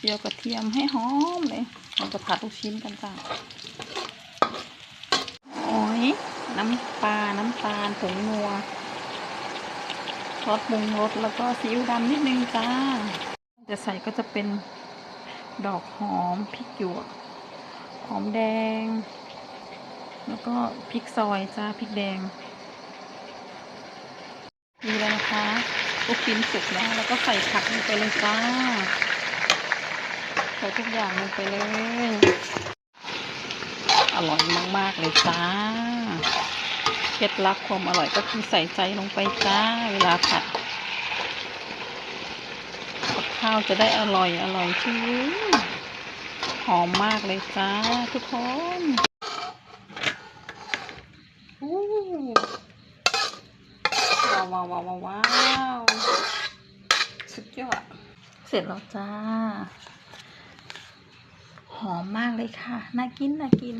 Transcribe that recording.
เจียวกระเทียมให้หอมเลย เราจะผัดลูกชิ้นกันจ้าโอ้ยน้ำปลา น้ำตาลผงนัวซอสปรุงรสแล้วก็ซีอิ๊วดำนิดนึงจ้า จะใส่ก็จะเป็นดอกหอมพริกหยวกหอมแดง แล้วก็พริกซอยจ้าพริกแดงดีแล้วนะคะลูกชิ้นสุกแล้วแล้วก็ใส่ผักลงไปเลยจ้า ใส่ทุกอย่างลงไปเลย อร่อยมาก ๆ เลยจ้า เคล็ดลับความอร่อยก็คือใส่ใจลงไปจ้า เวลาผัดกับข้าวจะได้อร่อยอร่อยชื่อหอมมากเลยจ้า ทุกคนว้าวว้าวว้าวว้าวสุดยอดเสร็จแล้วจ้า หอมมากเลยค่ะ น่ากิน น่ากิน